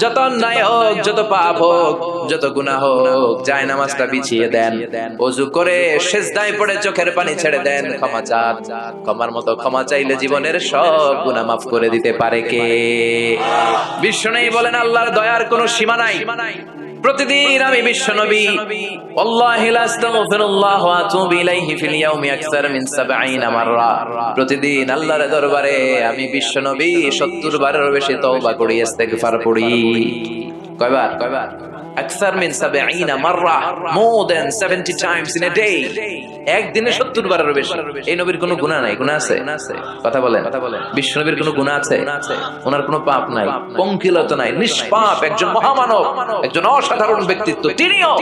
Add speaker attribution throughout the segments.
Speaker 1: যত অন্যায় হোক যত পাপ হোক যত গুনাহ হোক যায় নামাজটা বিছিয়ে দেন। ওযু করে সেজদায় পড়ে চোখের পানি ছেড়ে দেন, ক্ষমা চান। ক্ষমার মতো ক্ষমা চাইলে জীবনের সব গুনাহ মাফ করে দিতে পারে কে? বিষ্ণু বলেন আল্লাহর দয়ার কোনো সীমা নাই। প্রতিদিন আমি বিশ্ব নবী। ওয়াল্লাহি লা আস্তাগফিরুল্লাহ ওয়া আতুবু ইলাইহি ফিল ইয়াউমি আকসার 70 মাররা। প্রতিদিন আল্লাহর দরবারে আমি বিশ্ব নবী 70 বারেরও বেশি তওবা করি কয়বার কয়বার? আকসার mean 70 মাররা more than 70 times in a day একদিনে 70 বারেরও বেশি। এই নবীর কোনো গুনাহ নাই, গুনাহ আছে? কথা বলেন। বিশ্ব নবীর কোনো গুনাহ আছে? ওনার কোনো পাপ নাই নাই, নিষ্পাপ একজন মহামানব, একজন অসাধারণ ব্যক্তিত্ব। তিনিও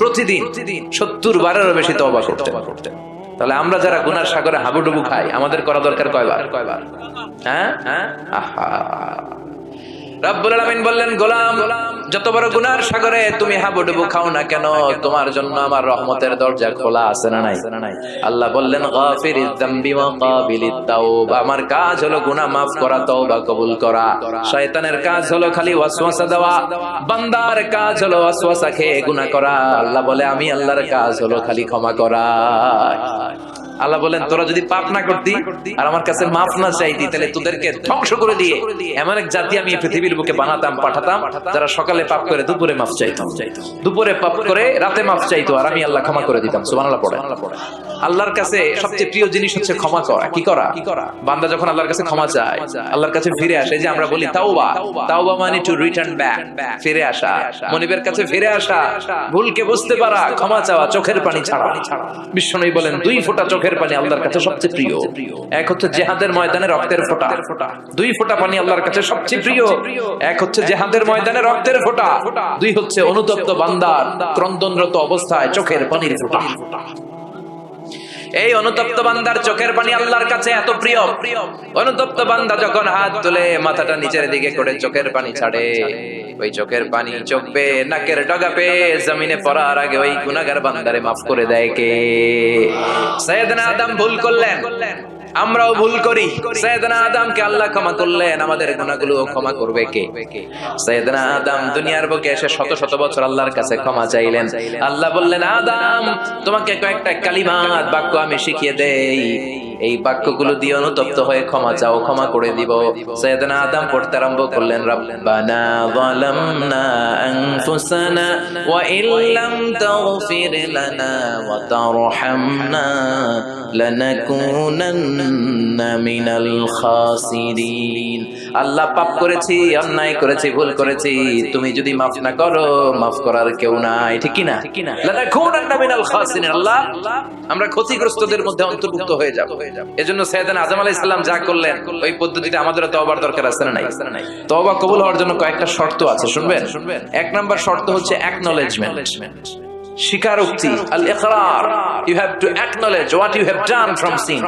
Speaker 1: প্রতিদিন সত্তর বারেরও বেশি তওবা করতেন। তাহলে আমরা যারা গুনার সাগরে হাবুডুবু খাই, আমাদের করা দরকার কয়বার? কয়বার হ্যাঁ হ্যাঁ? আহা। আমার কাজ হলো গুনাহ মাফ করা, তওবা কবুল করা। শয়তানের কাজ হলো খালি ওয়াসওয়াসা দেওয়া। বান্দার কাজ হলো ওয়াসওয়াসা খেয়ে করা। আল্লাহ বলে, আমি আল্লাহর কাজ হলো খালি ক্ষমা করা। আল্লাহ বলেন, তোরা যদি পাপ না করতি আর আমার কাছে মাফ না চাইতি, তাহলে তোদেরকে ধ্বংস করে দিয়ে এমন এক জাতি আমি পৃথিবীর বুকে বানাতাম, পাঠাতাম, যারা সকালে পাপ করে দুপুরে মাফ চাইতাম দুপুরে পাপ করে রাতে মাফ চাইতো আর আমি আল্লাহ ক্ষমা করে দিতাম, সুবহানাল্লাহ পড়ে। আল্লাহর কাছে সবচেয়ে প্রিয় জিনিস হচ্ছে ক্ষমা করা। কি করা? বান্দা যখন আল্লাহর কাছে ক্ষমা চায়, আল্লাহর কাছে ফিরে আসে যে আমরা বলি তাওবা। তাওবা মানে টু রিটার্ন ব্যাক ফিরে আসা। মনিবের কাছে ফিরে আসা। ভুলকে বুঝতে পারা, ক্ষমা চাওয়া, চোখের পানি ছাড়া। বিশ্বনবী বলেন, দুই ফোঁটা চোখের পানি আল্লাহর কাছে সবচেয়ে প্রিয়। এক হচ্ছে জেহাদের ময়দানে রক্তের ফোঁটা। দুই ফোঁটা পানি আল্লাহর কাছে সবচেয়ে প্রিয়। এক হচ্ছে জেহাদের ময়দানে রক্তের ফোঁটা। দুই হচ্ছে অনুতপ্ত বান্দার ক্রন্দনরত অবস্থায় চোখের পানির ফোঁটা। এই অনুতপ্ত বান্দার চোখের পানি আল্লাহর কাছে এত প্রিয়। অনুতপ্ত বান্দা যখন হাত তুলে মাথাটা নিচের দিকে করে চোখের পানি ছাড়ে, ওই চোখের পানি চোখবে, নাকের ডগা পে জমিনে পড়ার আগে ওই গুনাগার বান্দারে মাফ করে দেয় কে? সৈয়দনা আদম ভুল করলেন। আমরাও ভুল করি। সৈয়দনা আদমকে আল্লাহ ক্ষমা করলেন, আমাদের গুনাহগুলো ক্ষমা করবে কে? সৈয়দনা আদম দুনিয়ার বুকে এসে শত শত বছর আল্লাহর কাছে ক্ষমা চাইলেন। আল্লাহ বললেন, আদম, তোমাকে কয়েকটা কালিমাত বাক্য আমি শিখিয়ে দেই। এই বাক্যগুলো দিয়ে অনুতপ্ত হয়ে ক্ষমা চাও, ক্ষমা করে দিব। সৈয়দনা আদম পড়তে আরম্ভ করলেন, রব্বানা যালামনা আনফুসানা ওয়া ইল্লাম তাগফির লানা ওয়া তারহামনা লানাকুনান্না মিনাল খাসিরিন. আল্লাহ পাপ করেছি, অন্যায় করেছি, ভুল করেছি, তুমি যদি মাফ না করো, মাফ করার কেউ নাই, ঠিক না আমরা ক্ষতিগ্রস্তদের মধ্যে অন্তর্ভুক্ত হয়ে যাব। এজন্য সৈয়দান আজম আলাইহিস সালাম যা করলেন, ওই পদ্ধতিতে আমাদের তওবার দরকার আছে না নাই? তওবা কবুল হওয়ার জন্য কয়েকটা শর্ত আছে, শুনবেন? শুনবেন এক নাম্বার শর্ত হচ্ছে অ্যাকনলেজমেন্ট স্বীকারোক্তি আল ইকরার you have to acknowledge what you have done from sin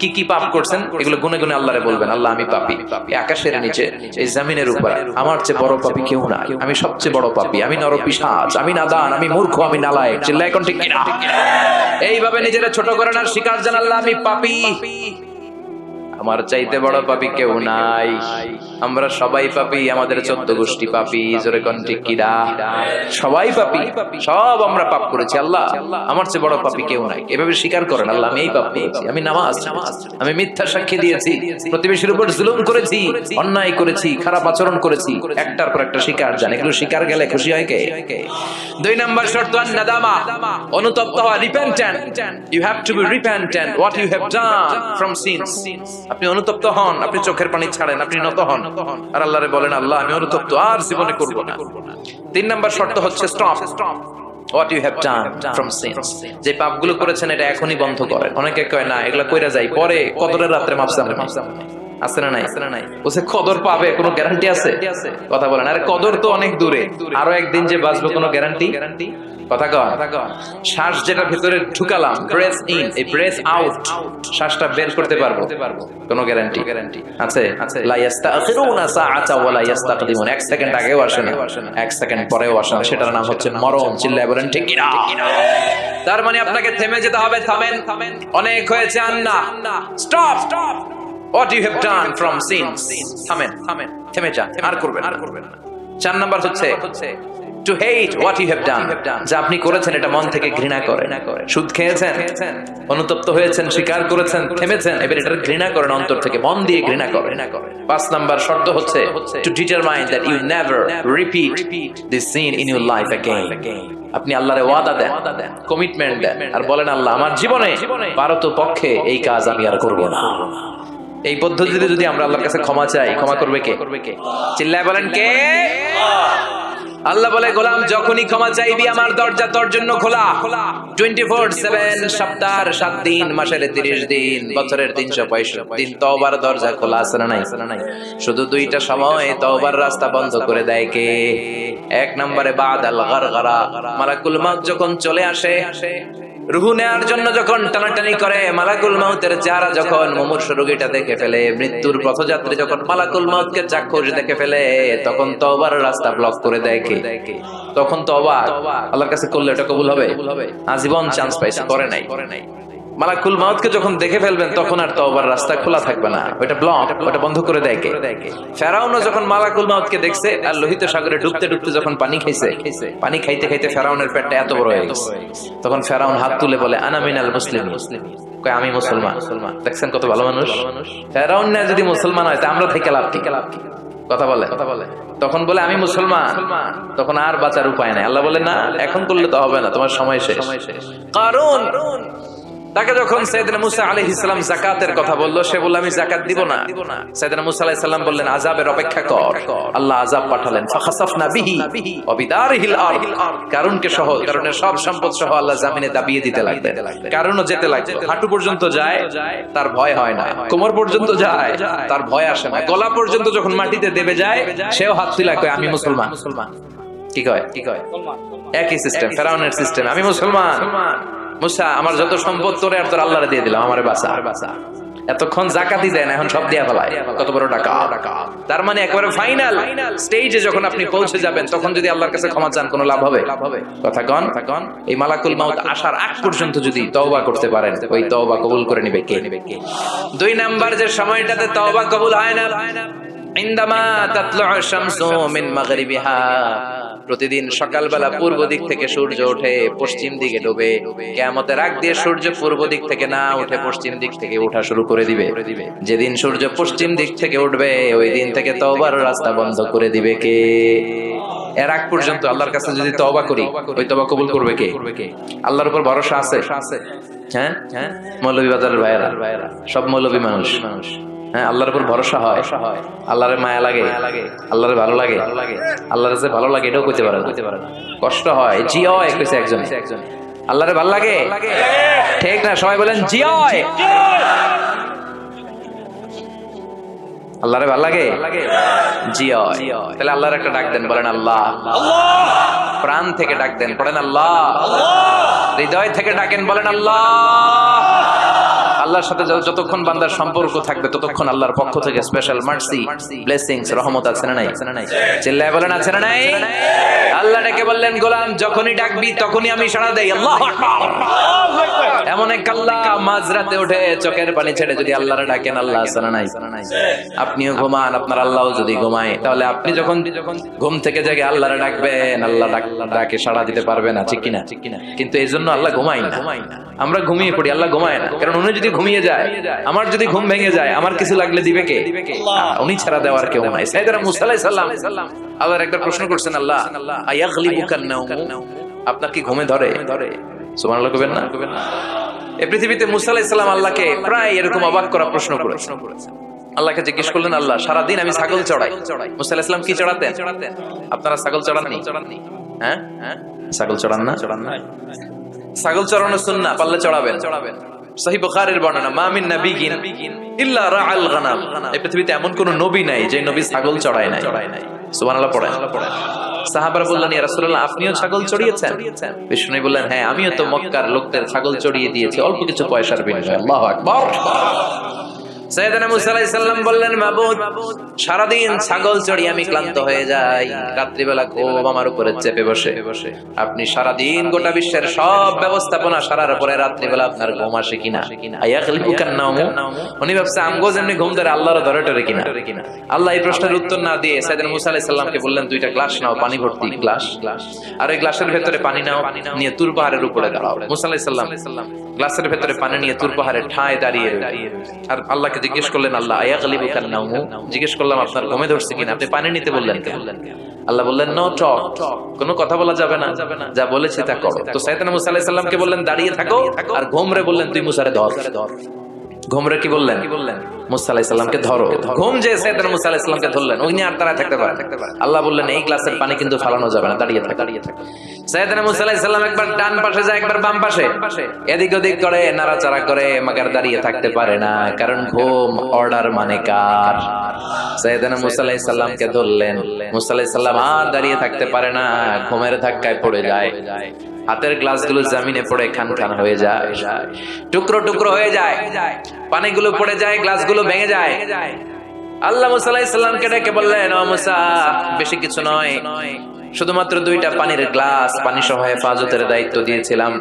Speaker 1: কি কি পাপ করছেন, এগুলো গুনে গুনে আল্লাহরে বলবেন, আল্লাহ, আমি পাপী। আকাশের নিচে, এই জমিনের উপর, আমার চেয়ে বড় পাপী কেউ নাই। আমি সবচেয়ে বড় পাপী, আমি নরপিশাচ, আমি নাদান, আমি মূর্খ, আমি নালায়েক। চিল্লায় কোন ঠিক কিনা? এইভাবে নিজেরা ছোট করেন আর স্বীকার জান আল্লাহ, আমি পাপী। আমার চাইতে বড় পাপি কেউ নাই। আমরা সবাই পাপি, আমাদের চোদ্দ গোষ্ঠী পাপি, জোরে কোন কিরা সবাই পাপি, সব আমরা পাপ করেছি, আল্লাহ। আমার চেয়ে বড় পাপি কেউ নাই। এভাবে স্বীকার করেন আল্লাহ, আমি এই পাপ করেছি, আমি নামাজ আমি মিথ্যা সাক্ষী দিয়েছি, প্রতিবেশীর উপর জুলুম করেছি, অন্যায় করেছি, খারাপ আচরণ করেছি, একটার পর একটা শিকার জান এগুলো শিকার গেলে খুশি হয় কে? দুই নাম্বার শর্ত নাদামা অনুতপ্ত হওয়া repentant you have to be repentant what you have done from sins আপনি অনুতপ্ত হন, আপনি চোখের পানি ছাড়েন, আপনি নত হন। আর আল্লাহরে বলেন, আল্লাহ, আমি অনুতপ্ত, আর জীবনে করব না। তিন নাম্বার শর্ত হচ্ছে stop what you have done from sins যে পাপগুলো করেছেন, এটা এখনই বন্ধ করেন। অনেকে কয়, না, এগুলা কইরা যাই, পরে কদরের রাত্রে আছে না নাই আছে না নাই? বলছে, কদর পাবে, কোনো গ্যারান্টি আছে? কথা বলেন, আরে কদর তো অনেক দূরে। আরও একদিন যে বাঁচবো, কোনো গ্যারান্টি গ্যারান্টি কথা কন শ্বাস যেটা ভিতরে ঢুকালাম ব্রেথ ইন এই ব্রেথ আউট শ্বাসটা বের করতে পারব। কোনো গ্যারান্টি গ্যারান্টি আছে? লা ইস্তাখিরুনা সাআতা ওয়া লা ইস্তাকদিমুন এক সেকেন্ড আগেও আসে না। এক সেকেন্ড পরেও আসে না। সেটার নাম হচ্ছে মরণ। চিল্লায় বলেন, ঠিক না তার মানে আপনাকে থেমে যেতে হবে। থামেন। অনেক হয়েছে আন্না। Stop stop what you have done from sins থামেন। থামেন। থেমে যান আর করবেন আর করবেন না। চার নাম্বার হচ্ছে to hate what you have done যা আপনি করেছেন এটা মন থেকে ঘৃণা করে। সুদ খেয়েছেন, অনুতপ্ত হয়েছেন, স্বীকার করেছেন, থেমেছেন, এবার এটা ঘৃণা করেন, অন্তর থেকে মন দিয়ে ঘৃণা করেন। পাঁচ নাম্বার শর্ত হচ্ছে to determine that you never repeat this sin in your life again আপনি আল্লাহরে ওয়াদা দেন কমিটমেন্ট দেন, আর বলেন, আল্লাহ, আমার জীবনে ভারত পক্ষে এই কাজ আমি আর করব না। এই পদ্ধতিতে যদি আমরা আল্লাহর কাছে ক্ষমা চাই, ক্ষমা করবে কে? চিল্লায় বলেন, কে? আল্লাহ বলে গোলাম যখনই ক্ষমা চাইবি আমার দরজা তোর জন্য খোলা। টোয়েন্টি ফোর সেভেন সপ্তাহ সাত দিন মাসের তিরিশ দিন বছরের তিনশো পঁয়ষট্টি দিন তওবার দরজা খোলা আছে না নাই? নাই শুধু দুইটা সময় তওবার রাস্তা বন্ধ করে দেয় কে? এক নম্বরে বাদ আল গারগারা মালাকুল মাউত যখন চলে আসে রুহু নেয়ার জন্য যখন টানাটানি করে, মালাকুল মাউতের চেহারা যখন মুমূর্ষ রোগীটা দেখে ফেলে, মৃত্যুর পথযাত্রী যখন মালাকুল মাউতকে চাক্ষুষ দেখে ফেলে, তখন তো আবার রাস্তা ব্লক করে দেয় কে? তখন আবার আল্লাহর কাছে করলে এটা কবুল হবে? আজীবন চান্স পাইছে, করে নাই। মালাকুল মাউতকে যখন দেখে ফেলবেন, তখন আর তওবার রাস্তা খোলা থাকবে না। ওটা ব্লক ওটা বন্ধ করে দেয় কে? ফেরাউনও যখন মালাকুল মাউতকে দেখছে, আর লোহিত সাগরে ডুবতে ডুবতে যখন পানি খাইছে, পানি খাইতে খাইতে ফেরাউনের পেটটা এত বড় হয়ে গেছে। তখন ফেরাউন হাত তুলে বলে, আনা মিনাল মুসলিম। কয়, আমি মুসলমান। মুসলমান দেখছেন কত ভালো মানুষ? ফেরাউন না যদি মুসলমান হয় আমরা থেকে লাভ কি? লাভ কথা বলে কথা বলে। তখন বলে, আমি মুসলমান। তখন আর বাঁচার উপায় নাই। আল্লাহ বলে, না, এখন করলে তো হবে না, তোমার সময় শেষ। কারণ তাকে যখন সৈয়দনা মুসা আলাইহিস সালাম যাকাতের কথা বলল, সে বলল, আমি যাকাত দিব না। সৈয়দনা মুসা আলাইহিস সালাম বললেন, আযাবের অপেক্ষা কর। আল্লাহ আযাব পাঠালেন। কারণকে সহ, কারণের সব সম্পদ সহ আল্লাহ জমিনে দাবিয়ে দিতে কারণও যেতে হাঁটু পর্যন্ত যায়, তার ভয় হয় না। কোমর পর্যন্ত যায়, তার ভয় আসে না। গলা পর্যন্ত যখন মাটিতে দেবে যায়, সেও হাত তুলা কয়, আমি মুসলমান। মুসলমান কি কয়? কি কয়? একই সিস্টেম ফেরাউনের সিস্টেম আমি মুসলমান। মুসা, আমার যত সম্পদ তোরে আর তোর আল্লাহরে দিয়ে দিলাম, আমার বাসা এতক্ষণ দেয় না, এখন সব ফেলায়। কত বড় টাকা তার মানে ফাইনাল স্টেজে যখন আপনি পৌঁছে যাবেন, তখন যদি আল্লাহর কাছে ক্ষমা চান, কোনো লাভ হবে? কথা কন। কন এই মালাকুল মাউত আসার আগ পর্যন্ত যদি তওবা করতে পারেন, ওই তওবা কবুল করে নিবে কে নিবে কে? দুই নাম্বার যে সময়টাতে তওবা কবুল হয় না। প্রতিদিন সকালবেলা পূর্ব দিক থেকে সূর্য ওঠে, পশ্চিম দিকে ডুবে। কেয়ামতের আগ দিয়ে সূর্য পূর্ব দিক থেকে না উঠে পশ্চিম দিক থেকে ওঠা শুরু করে দিবে। যেদিন সূর্য পশ্চিম দিক থেকে উঠবে, ওই দিন থেকে তওবার রাস্তা বন্ধ করে দিবে কে? এর আগ পর্যন্ত আল্লাহর কাছে যদি তওবা করি, ওই তওবা কবুল করবে কে? আল্লাহর উপর ভরসা আছে? হ্যাঁ? হ্যাঁ মৌলভীবাজারের ভাইয়েরা, সব মৌলভী মানুষ মানুষ। হ্যাঁ আল্লাহর উপর ভরসা হয়। আল্লাহরে মায়া লাগে, আল্লাহরে ভালো লাগে, আল্লাহর যে ভালো লাগে, এটাও কইতে পারে কষ্ট হয় জি হয়, কইছে একজন। আল্লাহরে ভালো লাগে? ঠিক না, সবাই বলেন জি হয়। আল্লাহরে ভালো লাগে? জি হয়। তাহলে আল্লাহর একটা ডাক দেন, বলেন আল্লাহ। প্রাণ থেকে ডাক দেন, বলেন আল্লাহ। হৃদয় থেকে ডাকেন, বলেন আল্লাহ। আল্লাহর সাথে যতক্ষণ বান্দার সম্পর্ক থাকবে, ততক্ষণ আল্লাহর পক্ষ থেকে স্পেশাল মার্সি ব্লেসিংস রহমত আছে না নাই? চিল্লায় বলেন, আছে না নাই? আল্লাহ ডেকে বললেন, গোলাম, যখনই ডাকবি, তখনই আমি সাড়া দেই। আল্লাহ এমন এক আল্লাহ মাঝরাতে উঠে চোখের পানি ছেড়ে যদি আল্লাহর ডাকেন, আল্লাহ আছে না নাই? আপনিও ঘুমান, আপনার আল্লাহও যদি ঘুমায়, তাহলে আপনি যখন ঘুম থেকে জেগে আল্লাহরে ডাকবেন, আল্লাহ ডাক- সাড়া দিতে পারবে না, ঠিক কিনা? কিন্তু এই জন্য আল্লাহ ঘুমাই না। আমরা ঘুমিয়ে পড়ি, আল্লাহ ঘুমায় না। কারণ উনি যদি ঘুমিয়ে যায় আমার যদি ঘুম ভেঙে যায় আমার কিছু লাগলে দিবে কে? উনি ছাড়া দেওয়ার কেউ নাই। সাইদারা মুসা আলাইহিস সালাম আল্লাহর একটা প্রশ্ন করছেন আল্লাহ আয়াগলিবুকান নাওম? আপনার কি ঘুমে ধরে? ধরে সুবহানাল্লাহ কবেন না? এই পৃথিবীতে মুসা আলাইহিস সালাম আল্লাহকে প্রায় এরকম অবাক করা প্রশ্ন করেছেন। আল্লাহকে জিজ্ঞেস করলেন আল্লাহ সারাদিন আমি ছাগল চড়াই। মুসা আলাইহিস সালাম কি চড়াতেন? আপনারা ছাগল চড়াননি? হ্যাঁ? হ্যাঁ ছাগল চড়ান না? চড়ান না ছাগল চড়ানো সুন্নাহ পারলে চড়াবেন চড়াবেন। এই পৃথিবীতে এমন কোন নবী নাই যে নবী ছাগল চড়ায় নাই। আপনিও ছাগল চড়িয়েছেন? বিষ্ণু বললেন হ্যাঁ আমিও তো মক্কার লোকদের ছাগল চড়িয়ে দিয়েছি, অল্প কিছু পয়সার বিনিময়ে। বললেন আল্লাহর কিনা? আল্লাহ এই প্রশ্নের উত্তর না দিয়ে সৈয়দনা মুসা আলাইহিস সালামকে বললেন, দুইটা গ্লাস নাও, পানি ভর্তি গ্লাস। আর ওই গ্লাসের ভেতরে পানি নাও, নিয়ে তুর পাহাড়ের উপরে দাঁড়াও। মুসা গ্লাসের ভেতরে পানি নিয়ে তুর পাহাড়ে ঠায় দাঁড়িয়ে আর আল্লাহকে জিজ্ঞেস করলেন, আল্লাহ আয়া গালিবু কান্নামু জিজ্ঞেস করলাম, আপনার ঘুমে ধরছে কিনা? আপনি পানি নিতে বললেন আল্লাহ বললেন, নো টক কোনো কথা বলা যাবে না। যা বলেছে তা করো। তো সাইয়েদনা মুসা আলাইহিস সালামকে বললেন, দাঁড়িয়ে থাকো। আর ঘুমরে বললেন, তুই মুসারে ধর। ঘুমরে কি বললেন? মুসা ধরো। ঘুম যে মুসা আলাইহিস ধরলেন ওই আর তারা থাকতে পারে আল্লাহ বললেন এই গ্লাসের পানি কিন্তু ফালানো যাবে না দাঁড়িয়ে থাক। দাঁড়িয়ে থাক। মুসা একবার ডান পাশে যায় একবার বাম পাশে। এদিক ওদিক করে নাড়াচাড়া করে মাগার দাঁড়িয়ে থাকতে পারে না কারণ ঘুম অর্ডার মানে কার? সাইয়েদনা মুসা আলাইহিস ধরলেন। মুসা আর দাঁড়িয়ে থাকতে পারে না ঘুমের ধাক্কায় পড়ে যায়। হাতের গ্লাসগুলো জমিনে পড়ে খান খান হয়ে যায়। টুকরো টুকরো হয়ে যায়। পানিগুলো পড়ে যায়, গ্লাসগুলো ভেঙে যায়। আল্লাহ মুসা ইসলামকে সালামকে ডেকে বললেন বেশি কিছু নয়। শুধুমাত্র দুইটা পানির গ্লাস পানি সহ হেফাজতের দায়িত্ব দিয়েছিলাম।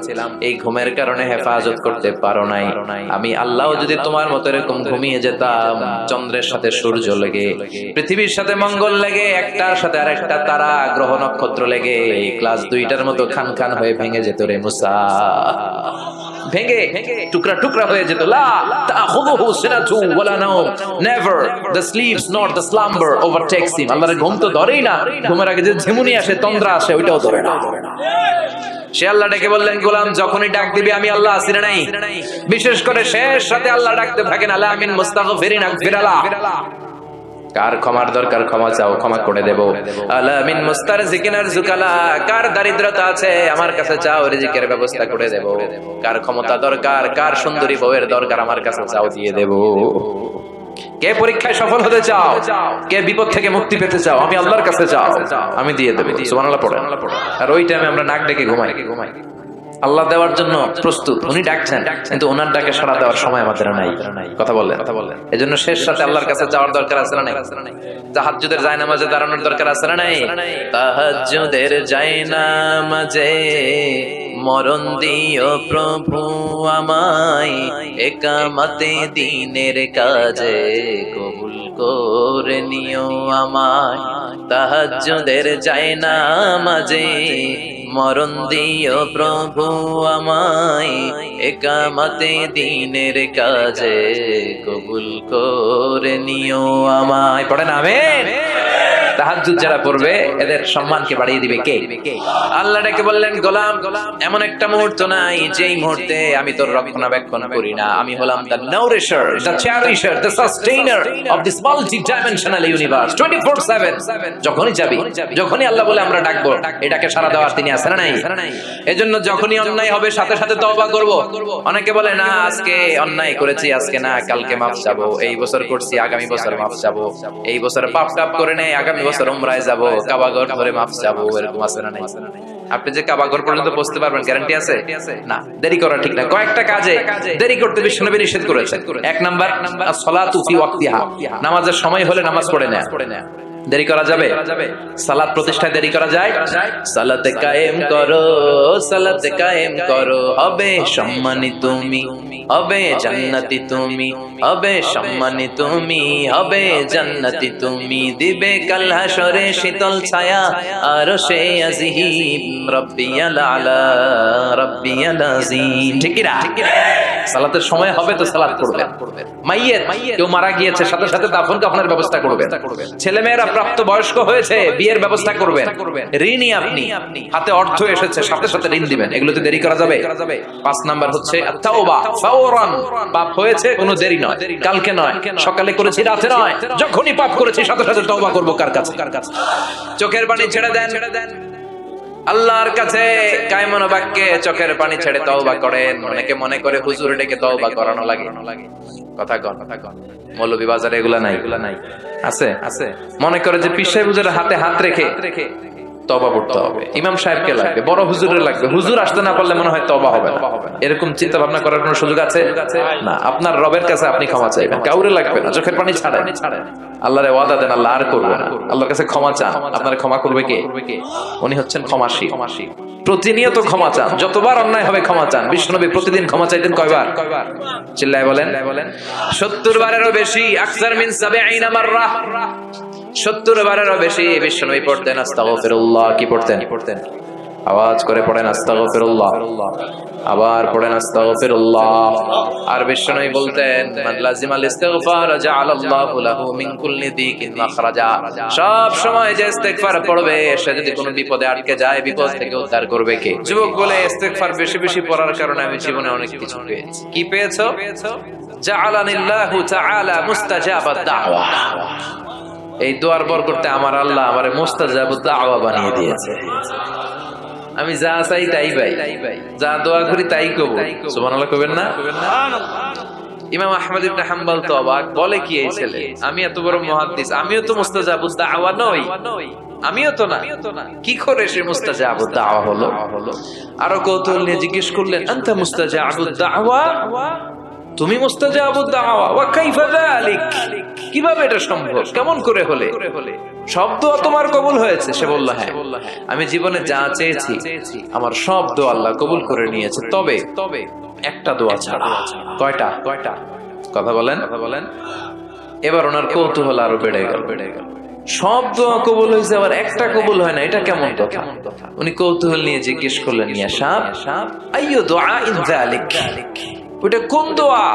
Speaker 1: এই ঘুমের কারণে হেফাজত করতে পারো নাই। আমি আল্লাহ যদি তোমার মতো এরকম ঘুমিয়ে যেতাম, চন্দ্রের সাথে সূর্য লেগে, পৃথিবীর সাথে মঙ্গল লেগে, একটার সাথে আরেকটা তারা, গ্রহ নক্ষত্র লেগে গ্লাস দুইটার মতো খান খান হয়ে ভেঙে যেত রে মুসা। ভেঙে টুকরা টুকরা হয়ে যেত। লা তাখুযুহু সিনাতু ওয়ালা নাওম। Never the sleeps not the slumber overtakes him আল্লাহর ঘুম তো ধরেই না। ঘুমের আগে যে ঝিমুনি আসে, তন্দ্রা আসে, ওইটাও ধরে না। সে আল্লাহ ডেকে বললেন, গোলাম, যখনই ডাক দিবি, আমি আল্লাহ আসি না নাই? বিশেষ করে শেষ সাথে আল্লাহ ডাকতে থাকেন আলা আমিন মুস্তাগফিরিন আগফিরালা কার ক্ষমার দরকার, ক্ষমা চাও, ক্ষমা করে দেব। আলামিন মুস্তারজিকিনার জুকালা কার দারিদ্রতা আছে, আমার কাছে চাও, রিজিকের ব্যবস্থা করে দেব। কার ক্ষমতা দরকার, কার সুন্দরী বউয়ের দরকার, আমার কাছে চাও, দিয়ে দেব। কে পরীক্ষায় সফল হতে চাও? কে বিপদ থেকে মুক্তি পেতে চাও? আমি আল্লাহর কাছে চাও আমি দিয়ে দেবো। আর ওই টাইমে আমরা নাক ডেকে ঘুমাই ঘুমাই। আল্লাহ দেওয়ার জন্য প্রস্তুত। উনি ডাকছেন, কিন্তু ওনার ডাকে সাড়া দেওয়ার সময় আমাদের নাই। কথা বললেন। কথা বললেন এজন্য শেষ সাথে আল্লাহর কাছে যাওয়ার দরকার আছে না নাই? দাঁড়ানোর দরকার আছে না নাই? মরণ দিও প্রভু আমায়। একামতে দিনের কাজে কবুল করে নিও আমায়। তাহাজ্জুদের জায়নামাজে মরণ দিও প্রভু আমায়। একামতে দিনের কাজে কবুল করে নিও আমায়। পড়ে না আমেন তাহাজ্জুদ যারা পড়বে, এদের সম্মানকে বাড়িয়ে দিবে কে? আল্লাহ ডেকে বললেন, গোলাম, এমন একটা মুহূর্ত নাই, যেই মুহূর্তে আমি তোর রক্ষণাবেক্ষণ করি না। আমি হলাম the nourisher the cherisher the sustainer of this multi dimensional universe 24/7 যখনই যাবি, যখনই আল্লাহ বলে আমরা ডাকবো, এটাকে সারা দেওয়ার তিনি আছেন নাই। এজন্য যখনই অন্যায় হবে, সাথে সাথে তওবা করব। অনেকে বলে, না, আজকে অন্যায় করেছি, আজকে না, কালকে মাফ চাবো। এই বছর করছি, আগামী বছর মাফ চাবো। এই বছর পাপ টাপ করে নেই, আগামী বছর উমরায় যাব কাবাগর ধরে মাফ যাব এরকম আছে না নাই? আপনি যে কাবাগর পর্যন্ত বসতে পারবেন গ্যারান্টি আছে? না দেরি করা ঠিক না কয়েকটা কাজে দেরি করতে বিশ্ব নবী নিষেধ করেছেন। এক নাম্বার সলাতু ফি ওয়াক্তিহা। নামাজের সময় হলে নামাজ পড়ে নেয়। দেরি করা যাবে? সালাত প্রতিষ্ঠায় দেরি করা যায়? সালাতে কায়েম করো সালাতে কায়েম করো। হবে সম্মানী তুমি হবে জান্নাতি তুমি হবে সম্মানী তুমি হবে জান্নাতি তুমি। দিবে কাল হাসরে শীতল ছায়া আর সে আজিম রব্বিয়াল আলা রব্বিয়াল আজিম। ঠিক না? সালাতের সময় হবে তো সালাত করবেন মাইয়ের কেউ মারা গিয়েছে সাথে সাথে দাফন কাফনের ব্যবস্থা করবে। ছেলে মেয়েরা প্রাপ্ত বয়স্ক হয়েছে বিয়ের ব্যবস্থা করবেন। ঋণই আপনি। হাতে অর্থ এসেছে সাথে সাথে ঋণ দিবেন। এগুলোতে দেরি করা যাবে। পাঁচ নাম্বার হচ্ছে পাপ হয়েছে কোনো দেরি নয়। কালকে নয়। সকালে করেছি রাতে নয়। যখনই পাপ করেছি সাথে সাথে তওবা করব কার কাছে। কার কাছে। চোখের পানি ছেড়ে দেন। ছেড়ে দেন। আল্লাহর কাছে কায়মন বাক্যে চোখের পানি ছেড়ে তওবা করেন। অনেকে মনে করে হুজুর ডেকে তওবা করানো লাগে। কথা কন মৌলভী বাজারে এগুলা নাই। এগুলা নাই আছে? আছে মনে করে যে পিসাই বুজুর হাতে হাত রেখে রেখে তবা পড়তে হবে। ইমাম সাহেবকে লাগবে বড় হুজুরের লাগবে। হুজুর আসতে না পারলে মনে হয় তবা হবে না। এরকম চিন্তা ভাবনা করার কোনো সুযোগ আছে? না আপনার রবের কাছে আপনি ক্ষমা চাইবেন। কাউরে লাগবে না চোখের পানি ছাড়েন। আল্লাহরে ওয়াদা দেন আল্লাহ আর করবে না। আল্লাহর কাছে ক্ষমা চান। আপনার ক্ষমা করবে কে? উনি হচ্ছেন ক্ষমাশীল। প্রতিনিয়ত ক্ষমা চান। যতবার অন্যায় হবে ক্ষমা চান। বিষ্ণুনবী প্রতিদিন ক্ষমা চাইতেন কয়বার? চিল্লায় বলেন। সত্তর বারেরও বেশি। আকসার মিন সাবিঈনা মাররা। সত্তর বারেরও বেশি বিষ্ণুনবী পড়তেন আস্তাগফিরুল্লাহ। কি পড়তেন? পড়তেন আওয়াজ করে পড়েন আস্তাগফিরুল্লাহ। আবার পড়েন আস্তাগফিরুল্লাহ। আর বিষ্ণুনবী বলতেন, মান লাজিমাল ইস্তিগফার জাআলাল্লাহু লাহু মিন কুল্লি দিকিন মাখরাজা। সব সময় যে ইস্তিগফার পড়বে, সে যদি কোনো বিপদে আটকে যায়, বিপদ থেকে উদ্ধার করবে কে? যুবক বলে, ইস্তিগফার বেশি বেশি পড়ার কারণে আমি জীবনে অনেক কিছু পেয়েছি। কি পেয়েছ? জাআলানিল্লাহু তাআলা মুস্তাজাবাদ দাওয়া। এই দোয়ার বর করতে আমার আল্লাহ আমার মুস্তাজাব বানিয়ে দিয়েছে। আমি যা চাই তাই পাই যা দোয়া করি তাই কব সুবহানাল্লাহ কবেন না? ইমাম আহমদ ইবনে তো অবাক। বলে কি এই ছেলে? আমি এত বড় আমিও তো দাওয়া নই। আমিও তো না। কি করে সে মুস্তাজাবুদ দাওয়া হলো? আরও কৌতূহল নিয়ে জিজ্ঞেস করলেন, আনতা মুস্তাজাবুদ দাওয়া? তুমি মুস্তাজাবুদ দাওয়া ওয়া কাইফা যালিক? কীভাবে এটা সম্ভব? কেমন করে হলে? সব দোয়া তোমার কবুল হয়েছে সে বলল হ্যাঁ আমি জীবনে যা চেয়েছি আমার সব দোয়া আল্লাহ কবুল করে নিয়েছে। তবে তবে একটা দোয়া ছাড়া। কয়টা? কয়টা? কথা বলেন। কথা বলেন। এবার ওনার কৌতূহল আরও বেড়ে গেল। বেড়ে গেল। সব দোয়া কবুল হয়েছে আবার একটা কবুল হয় না। এটা কেমন কথা? উনি কৌতূহল নিয়ে জিজ্ঞেস করলেন ইয়া সাপ সাপ আইয়ো দোয়া ইন যালিক। ওটা কোন দোয়া?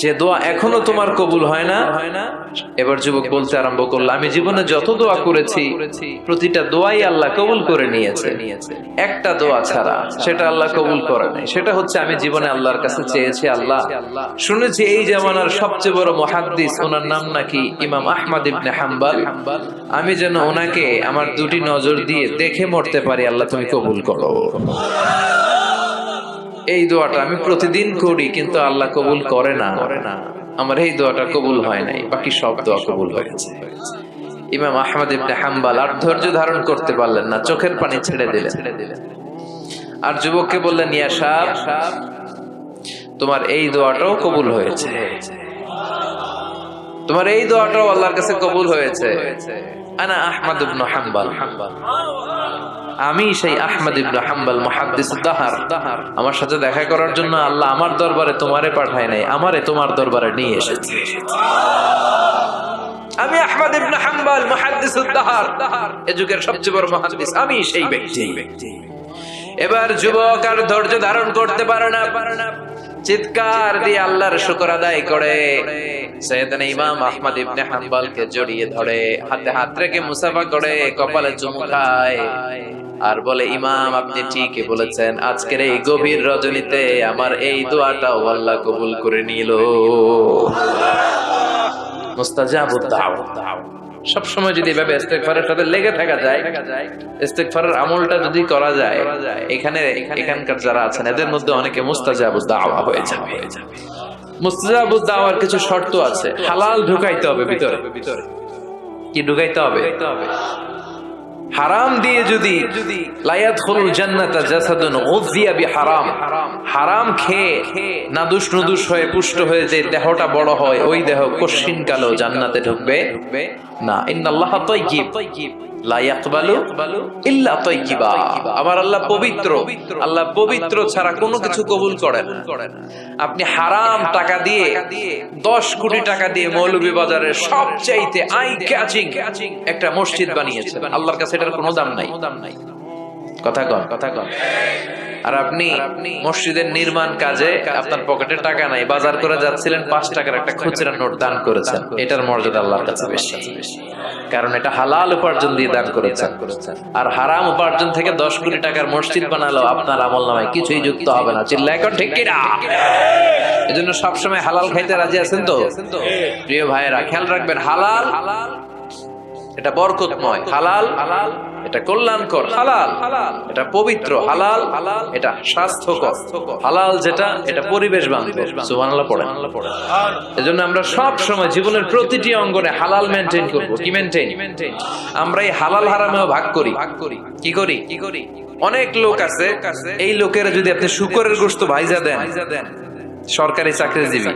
Speaker 1: যে দোয়া এখনও তোমার কবুল হয় না হয় না। এবার যুবক বলতে আরম্ভ করল আমি জীবনে যত দোয়া করেছি প্রতিটা দোয়াই আল্লাহ কবুল করে নিয়েছে। একটা দোয়া ছাড়া সেটা আল্লাহ কবুল করে নাই। সেটা হচ্ছে আমি জীবনে আল্লাহর কাছে চেয়েছি আল্লাহ। শুনেছি এই জামানার সবচেয়ে বড় মহাদ্দিস ওনার নাম নাকি ইমাম আহমদ ইবনে হাম্বাল। আমি যেন ওনাকে আমার দুটি নজর দিয়ে দেখে মরতে পারি আল্লাহ তুমি কবুল করো। এই দোয়াটা আমি প্রতিদিন করি, কিন্তু আল্লাহ কবুল করে না। আমার এই দোয়াটা কবুল হয় নাই, বাকি সব দোয়া কবুল হয়েছে ইমাম আহমদ ইবনে হাম্বাল আর ধৈর্য ধারণ করতে পারলেন না, চোখের পানি ছেড়ে দিলেন। আর যুবককে বললেন, ইয়া সাহেব তোমার এই দোয়াটাও কবুল হয়েছে। তোমার এই দোয়াটাও আল্লাহর কাছে কবুল হয়েছে। আনা আহমদ ইবনে হাম্বাল। আমি সেই আহমদ ইবনে হাম্বাল মুহাদ্দিস দাহার। দাহার আমার সাথে দেখা করার জন্য আল্লাহ আমার দরবারে তোমারে পাঠায় নাই, আমারে তোমার দরবারে নিয়ে এসেছে। আমি আহমদ ইবনে মুহাদ্দিস দাহার। যুগের সবচেয়ে বড় মুহাদ্দিস, আমি সেই ব্যক্তি। এবার যুবক আর ধৈর্য ধারণ করতে পারে না পারে না। চিৎকার দিয়ে আল্লাহর শুকর আদায় করে। সৈয়দনা ইমাম আহমদ ইবনে জড়িয়ে ধরে, হাতে হাত রেখে মুসাফা করে, কপালে চুমু খায়। আর বলে, ইমাম, আপনি ঠিকই বলেছেন, আজকের এই গভীর রজনীতে আমার এই দোয়াটাও আল্লাহ কবুল করে নিল। মুস্তাজাবুদ সব সময় যদি এভাবে ইস্তেকফারের সাথে লেগে থাকা যায় ইস্তেকফারের আমলটা যদি করা যায়, এখানে এখানকার যারা আছেন, এদের মধ্যে অনেকে মুস্তাজাবুজ দাওয়া হয়ে যাবে। মুস্তাজাবুজ দাওয়ার কিছু শর্ত আছে। হালাল ঢুকাইতে হবে ভিতরে ভিতরে। কি ঢুকাইতে হবে? হারাম দিয়ে যদি লায়াত হলুল জান্নাতা জাসাদুন উযিয়া বি হারাম হয়ে পুষ্ট হয়ে যে দেহটা বড় হয়, ওই দেহ কশিন কালো জান্নাতে ঢুকবে না। আমার আল্লাহ পবিত্র। আল্লাহ পবিত্র ছাড়া কোনো কিছু কবুল করেন আপনি হারাম টাকা দিয়ে 10 কোটি টাকা দিয়ে মৌলভী বাজারের সবচাইতে আই ক্যাচিং একটা মসজিদ বানিয়েছেন। আল্লাহর কাছে এটার কোনো দাম নাই দাম নাই। কথা কন কথা কন। আর আপনি মসজিদের নির্মাণ কাজে আপনার পকেটে টাকা নাই, বাজার করে যাচ্ছিলেন, পাঁচ টাকার একটা খুচরা নোট দান করেছেন। এটার মর্যাদা আল্লাহর কাছে বেশি। কারণ এটা হালাল উপার্জন দিয়ে দান করেছেন। আর হারাম উপার্জন থেকে দশ কোটি টাকার মসজিদ বানালো, আপনার আমল নামায় কিছুই যুক্ত হবে না। চিল্লা, এখন ঠিক কিনা এজন্য সবসময় হালাল খাইতে রাজি আছেন তো? প্রিয় ভাইয়েরা, খেয়াল রাখবেন, হালাল, এটা বরকতময়। হালাল হালাল এটা কল্যাণকর, হালাল। হালাল এটা পবিত্র, হালাল হালাল এটা স্বাস্থ্যকর। হালাল যেটা, এটা পরিবেশ বান্ধব সুবহানাল্লাহ পড়ে এজন্য আমরা সব সময় জীবনের প্রতিটি অঙ্গনে হালাল মেনটেন করব। কি মেনটেন আমরা এই হালাল হারামেও ভাগ করি। ভাগ করি কি করি? কি করি অনেক লোক আছে, এই লোকেরা যদি আপনি শুকরের গোশত ভাইজা দেন, সরকারি চাকরিজীবী,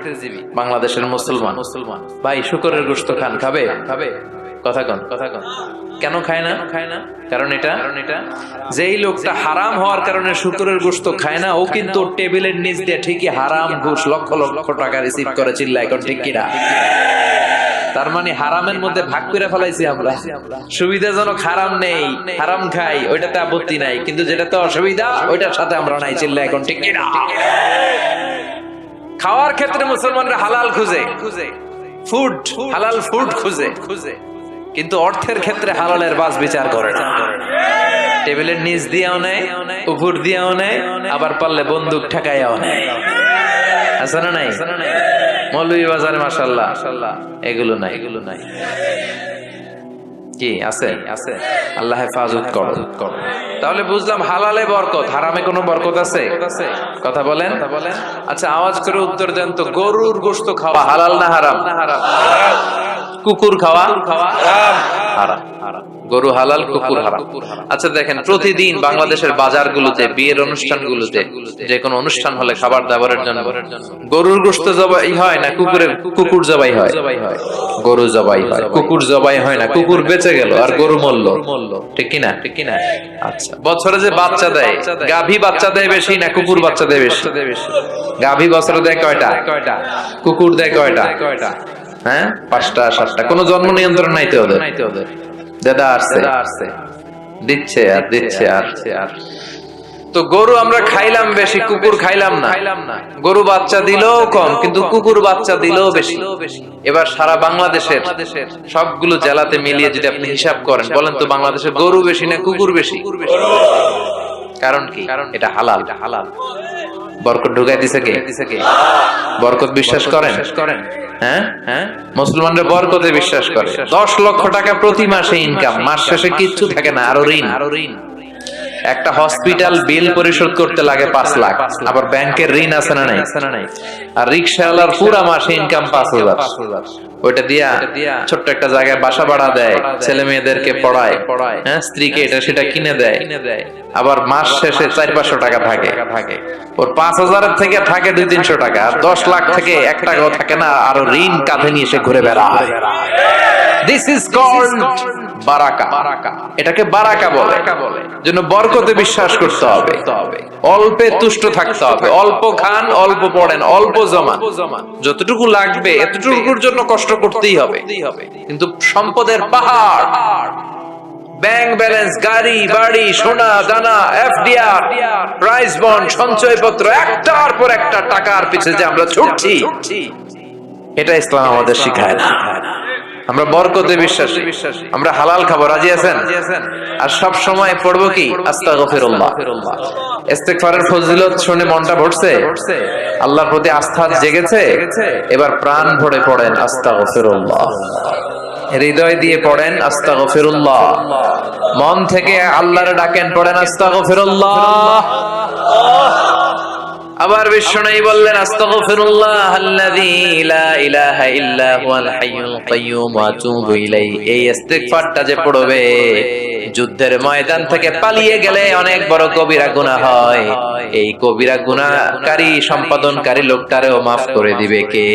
Speaker 1: বাংলাদেশের মুসলমান মুসলমান ভাই শুকরের গোশত খান খাবে খাবে? কথা কন কথা কন। কেন খায় না? খায় না? কারণ এটা কারণ এটা যেই লোকটা হারাম হওয়ার কারণে শুকরের গোশত খায় না ও কিন্তু টেবিলের নিচ দিয়ে ঠিকই হারাম ঘুষ লক্ষ লক্ষ টাকা রিসিভ করে চিল্লা এখন ঠিক কিনা? তার মানে হারামের মধ্যে ভাগ করে ফেলাইছি আমরা। সুবিধাজনক হারাম নেই হারাম খাই ওইটাতে আপত্তি নাই কিন্তু যেটাতে অসুবিধা ওইটার সাথে আমরা নাই চিল্লা এখন ঠিক কিনা? খাওয়ার ক্ষেত্রে মুসলমানরা হালাল খুঁজে। খুঁজে। ফুড হালাল ফুড খুঁজে। খুঁজে। কিন্তু অর্থের ক্ষেত্রে হালালের বাস বিচার করে না। টেবিলের নিচ দিয়েও নেয় উপর দিয়েও নেয় আবার পারলে বন্দুক ঠেকাইয়াও নেয় আছে না নাই? মৌলভী বাজারে মাসাল্লাহ এগুলো নাই। এগুলো নাই কি, আছে? আছে আল্লাহ হেফাজত তাহলে বুঝলাম হালালে বরকত, হারামে কোনো বরকত আছে? কথা বলেন? আচ্ছা আওয়াজ করে উত্তর দেন তো, গরুর গোশত খাওয়া হালাল না হারাম না হারাম? কুকুর খাওয়া হারাম। গরু হালাল কুকুর হারাম। আচ্ছা দেখেন প্রতিদিন বাংলাদেশের বাজারগুলোতে বিয়ের অনুষ্ঠানগুলোতে যে কোনো অনুষ্ঠান হলে খাবার দাবারের জন্য গরুর গোশত জবাই হয় না কুকুরের কুকুর জবাই হয়। গরু জবাই হয়। কুকুর জবাই হয় না। কুকুর বেঁচে গেল আর গরু মরল। ঠিক কিনা ঠিক কিনা আচ্ছা। বছরে যে বাচ্চা দেয় গাভী বাচ্চা দেয় বেশি না কুকুর বাচ্চা দেয় বেশি। গাভী বছরে দেয় কয়টা? কয়টা? কুকুর দেয় কয়টা? কয়টা? হ্যাঁ? পাঁচটা সাতটা। কোনো জন্ম নিয়ন্ত্রণ নাই তো ওদের? দাদা আসছে। আসছে। দিচ্ছে আর দিচ্ছে আর। আর। তো গরু আমরা খাইলাম বেশি কুকুর খাইলাম না। গরু বাচ্চা দিলেও কম কিন্তু কুকুর বাচ্চা দিলেও বেশি। এবার সারা বাংলাদেশের সবগুলো জেলাতে মিলিয়ে যদি আপনি হিসাব করেন বলেন তো বাংলাদেশে গরু বেশি না কুকুর বেশি? কারণ কি? কারণ এটা হালাল। এটা হালাল। বরকত ঢুকাই দিছে কে? দিছে কে? বরকত বিশ্বাস করেন? করেন। হ্যাঁ? হ্যাঁ? মুসলমানরা বরকতে বিশ্বাস করে। দশ লক্ষ টাকা প্রতি মাসে ইনকাম মাস শেষে কিচ্ছু থাকে না আরও ঋণ। আরও ঋণ। একটা হসপিটাল বিল পরিশোধ করতে লাগে পাঁচ লাখ। আবার ব্যাংকের ঋণ আছে না নাই? আর রিক্সাওয়ালার পুরা মাসে ইনকাম পাঁচ হাজার। ওইটা দিয়া ছোট্ট একটা জায়গায় বাসা ভাড়া দেয় ছেলে মেয়েদেরকে পড়ায়। হ্যাঁ স্ত্রীকে এটা সেটা কিনে দেয়। আবার মাস শেষে চার পাঁচশো টাকা থাকে। থাকে। ওর পাঁচ হাজারের থেকে থাকে দুই তিনশো টাকা। আর দশ লাখ থেকে এক টাকাও থাকে না আরও ঋণ কাঁধে নিয়ে সে ঘুরে বেড়ায়। This is called Baraka. এটাকে বারাকা বলে। জন্য বরকতে বিশ্বাস করতে হবে। অল্পে তুষ্ট থাকতে হবে। অল্প খান অল্প পড়েন অল্প জমা যতটুকু লাগবে এতটুকুর জন্য কষ্ট করতেই হবে। কিন্তু সম্পদের পাহাড়। ব্যাংক ব্যালেন্স গাড়ি বাড়ি সোনা দানা এফডিআর প্রাইস বন্ড সঞ্চয়পত্র একটার পর একটা টাকার পিছে যে আমরা ছুটছি। এটা ইসলাম আমাদের শিখায় না। আমরা বরকতে বিশ্বাসী। আমরা হালাল খাব, রাজি আছেন? আর সব সময় পড়ব কি? আস্তাগফিরুল্লাহ। ইস্তেগফারের ফজিলত শুনে মনটা ভরছে? আল্লাহর প্রতি আস্থা জেগেছে? এবার প্রাণ ভরে পড়েন, আস্তাগফিরুল্লাহ। হৃদয় দিয়ে পড়েন, আস্তাগফিরুল্লাহ। মন থেকে আল্লাহর ডাকেন, পড়েন আস্তা আস্তাগফিরুল্লাহ। আবার বিষ্ণু বললেন যে পড়বে, যুদ্ধের ময়দান থেকে পালিয়ে গেলে অনেক বড় কবিরা গুনাহ হয়। এই কবিরা গুনাহকারী, সম্পাদনকারী লোকটারেও মাফ করে দিবে কে?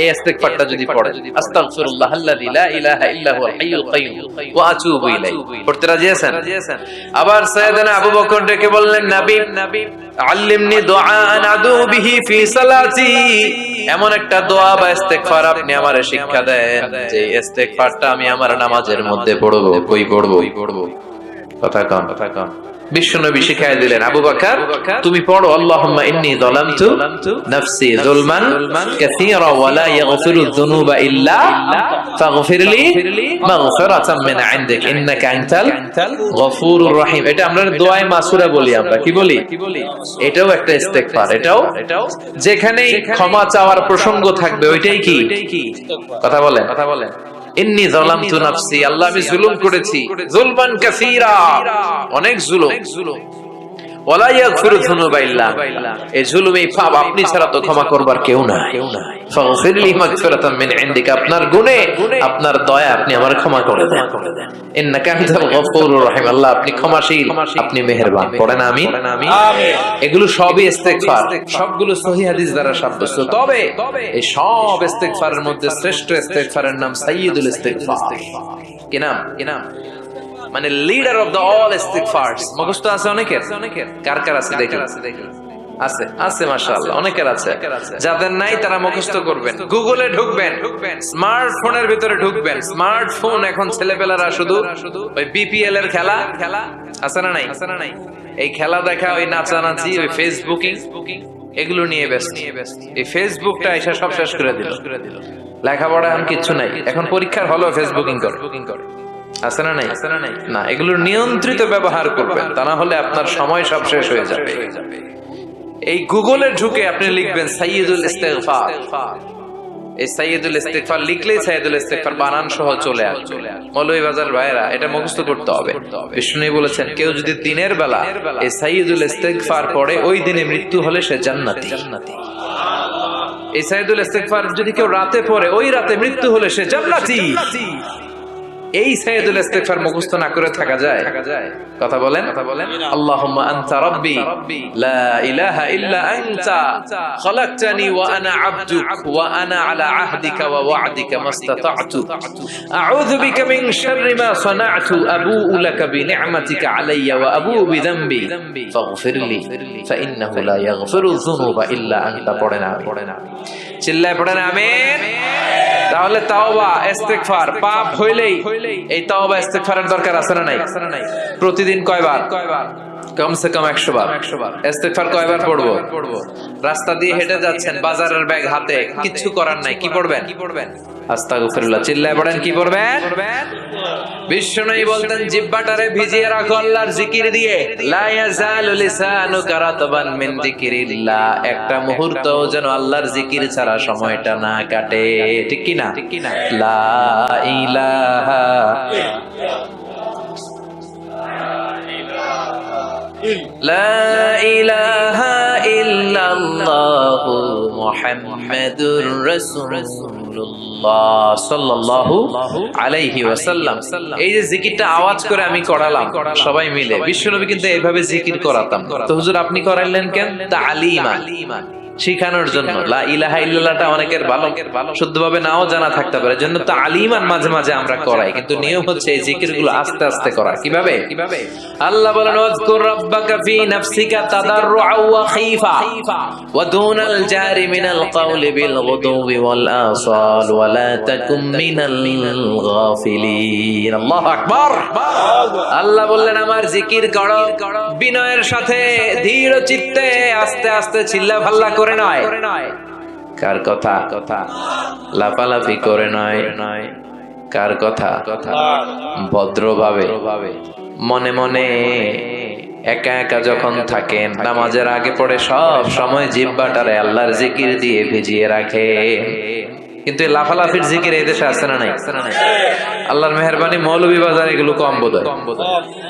Speaker 1: এই ইস্তিগফারটা যদি পড়েন আস্তাগফিরুল্লাহ আল্লাযী লা ইলাহা ইল্লা হুয়াল হাইয়ুল কাইয়্যুম ওয়া আতুবু ইলাইহি। পড়তে রাজি আছেন? আবার সাইয়েদনা আবু বকর ডেকে বললেন নবী নবী আল্লিমনি দুআন আদু বিহি ফি সালাতি। এমন একটা দোয়া বা ইস্তেগফার আপনি আমারে শিক্ষা দেন যে ইস্তেগফারটা আমি আমার নামাজের মধ্যে পড়ব কই পড়ব পড়ব। কথা কন কথা কন। বিশ্বনবী শিখাই দিলেন আবু বকর তুমি পড়ো আল্লাহুম্মা ইন্নী যালামতু নাফসি যুলমান কাসীরা ওয়া লা ইয়াগফিরু যুনুবা ইল্লা ফাগফিরলি মাগফিরাতাম মিন ইনদিক ইন্নাকা আনতাল গফুরুর রহিম। এটা আমরা দোয়ায়ে মাসুরা বলি আমরা কি বলি এটাও একটা ইস্তেগফার এটাও যেখানেই ক্ষমা চাওয়ার প্রসঙ্গ থাকবে ওইটাই কি? কথা বলেন। কথা বলেন। ইন্নি নাফসি আল্লাহ আমি জুলুম করেছি। জুলমান কাসীরা। অনেক জুলুম। এই জুলুম পাপ আপনি ছাড়া তো ক্ষমা করবার কেউ না ফাগফির লি মাগফিরাতাম ইনদিকা আপনার গুণে আপনার দয়া আপনি আমার ক্ষমা করে দেন। ইন্নাকা আনতাল গফুরুর রহিম আল্লাহ আপনি ক্ষমাশীল আপনি মেহেরবান। পড়েন আমি এগুলো সবই ইস্তেগফার। সবগুলো সহিহ হাদিস দ্বারা সাব্যস্ত। তবে এই সব ইস্তেগফারের মধ্যে শ্রেষ্ঠ ইস্তেগফারের নাম সাইয়্যিদুল ইস্তেগফার। কি নাম? কি নাম? মানে লিডার অফ দ্য অল ইস্তিগফারস মুখস্থ আছে অনেকের? কার কার আছে দেখেন আছে আছে মাশাআল্লাহ অনেকের আছে। যাদের নাই তারা মুখস্থ করবেন। গুগলে ঢুকবেন স্মার্টফোনের ভিতরে ঢুকবেন। স্মার্টফোন এখন ছেলেপেলারা শুধু ওই বিপিএল এর খেলা। খেলা আছে না নাই? আছে না নাই এই খেলা দেখা ওই নাচানাচি ওই ফেসবুকিং এগুলো নিয়ে ব্যস্ত। এই ফেসবুকটা এসে সব শেষ করে দিল। লেখাপড়া এখন কিচ্ছু নাই। এখন পরীক্ষার হলো ফেসবুকিং করে করে। আছে না নাই? না এগুলোর নিয়ন্ত্রিত ব্যবহার করবেন তা না হলে আপনার সময় সব শেষ হয়ে যাবে। এই গুগলে ঢুকে আপনি লিখবেন সাইয়্যিদুল ইস্তেগফার। এই ইস্তেগফার লিখলেই ইস্তেগফার বানান সহ চলে আসবে। মৌলভী বাজার ভাইরা এটা মুখস্থ করতে হবে। বিষ্ণু বলেছেন কেউ যদি দিনের বেলা এই সাইয়্যিদুল ইস্তেগফার পড়ে ওই দিনে মৃত্যু হলে সে জান্নাতি। জান্নাতি এই ইস্তেগফার যদি কেউ রাতে পড়ে ওই রাতে মৃত্যু হলে সে জান্নাতি। এই সাইয়্যিদুল ইস্তিগফার মুখস্থ না করে থাকা যায়। কথা বলেন? কথা বলেন। আল্লাহুম্মা আনতা রাব্বি। লা ইলাহা ইল্লা আনতা। খলাকতানি ওয়া আনা আবদুক ওয়া আনা আলা আহদিকা ওয়া ওয়া'দিকা মাস্তাতা'তু। আউযু বিকা মিন শাররি মা সানা'তু। আবুউ লাকা বিনি'মাতিকা আলাইয়া ওয়া আবুউ বিযামবি। ফাগফির লি ফাইন্নাহু লা ইয়াগফিরু যুনুবা ইল্লা আনতা। পড়েন আমি পড়েন আমি চিল্লায় পড়েন আমিন। তাহলে তাওবা ইস্তেগফার পাপ হইলেই এই তাওবা ইস্তেগফারের দরকার আছে না নাই? প্রতিদিন কয়বার? কমসে কম একশো বার। ইস্তেগফার কয়বার পড়ব? রাস্তা দিয়ে হেঁটে যাচ্ছেন বাজারের ব্যাগ হাতে কিচ্ছু করার নাই কি পড়বেন? কি পড়বেন? আস্তাগফিরুল্লাহ চিল্লায় পড়েন কি পড়বেন? বিষ্ণুই বলতেন জিব্বাটারে ভিজিয়ে রাখো আল্লাহর জিকির দিয়ে। লা ইয়াজালু লিসানুকা রাতবান মিন যিকিরিল্লাহ। একটা মুহূর্ত যেন আল্লাহর জিকির ছাড়া সময়টা না কাটে। ঠিক কি না ঠিক কি না লা ইলাহা لا إله إلا الله محمد رسول الله صلى الله عليه وسلم এই যে জিকিরটা আওয়াজ করে আমি করালাম সবাই মিলে বিশ্বনবী কিন্তু এইভাবে জিকির করাতাম তো হুজুর আপনি করাইলেন কেন তালিমা শিখানোর জন্য। অনেকের ভালো। শুদ্ধভাবে নাও জানা থাকতে পারে। জন্য তো আলিমান মাঝে মাঝে আমরা করাই। কিন্তু নিয়ম হচ্ছে এই জিকিরগুলো আস্তে আস্তে করা কীভাবে? আল্লাহ বললেন, আমার জিকির করো। বিনয়ের সাথে ধীর চিত্তে আস্তে আস্তে চিল্লা ভাল্লা করে নয়। কার কথা? কথা লাফালাফি করে নয়। নয় কার কথা? কথা ভদ্রভাবে। মনে মনে একা একা যখন থাকেন নামাজের আগে পড়ে সব সময় জিব্বাটারে আল্লাহর জিকির দিয়ে ভিজিয়ে রাখে কিন্তু এই লাফালাফির জিকির এই দেশে আছে না নাই? আল্লাহর মেহরবানি মৌলভী বাজার এগুলো কম বোধ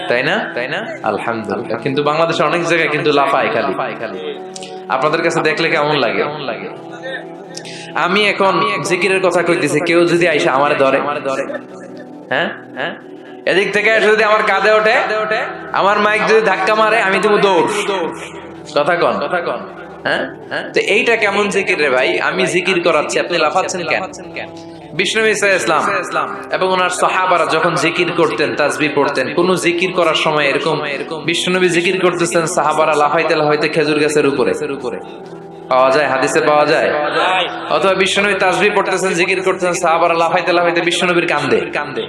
Speaker 1: তাই না? তাই না? আলহামদুলিল্লাহ। কিন্তু বাংলাদেশে অনেক জায়গায় কিন্তু লাফায় খালি খালি। আপনাদের কাছে দেখলে কেমন লাগে? আমি এখন জিকিরের কথা কইতেছি কেউ যদি আইসা আমার ধরে। হ্যাঁ? হ্যাঁ? এদিক থেকে আইসে যদি আমার কাঁধে ওঠে আমার মাইক যদি ধাক্কা মারে আমি দেবো দৌড়। কথা কন। কথা কন। হ্যাঁ? হ্যাঁ? তো এইটা কেমন জিকির রে ভাই? আমি জিকির করাচ্ছি আপনি লাফাচ্ছেন কেন? বিষ্ণু জিকির জিকির করার সময় এরকম বিষ্ণুনবী জিকির করতেছেন, সাহাবারা খেজুর হাদিসে পাওয়া যায়? অথবা পড়তেছেন, জিকির করতেছেন, সাহাবারা কান্দে কান্দে।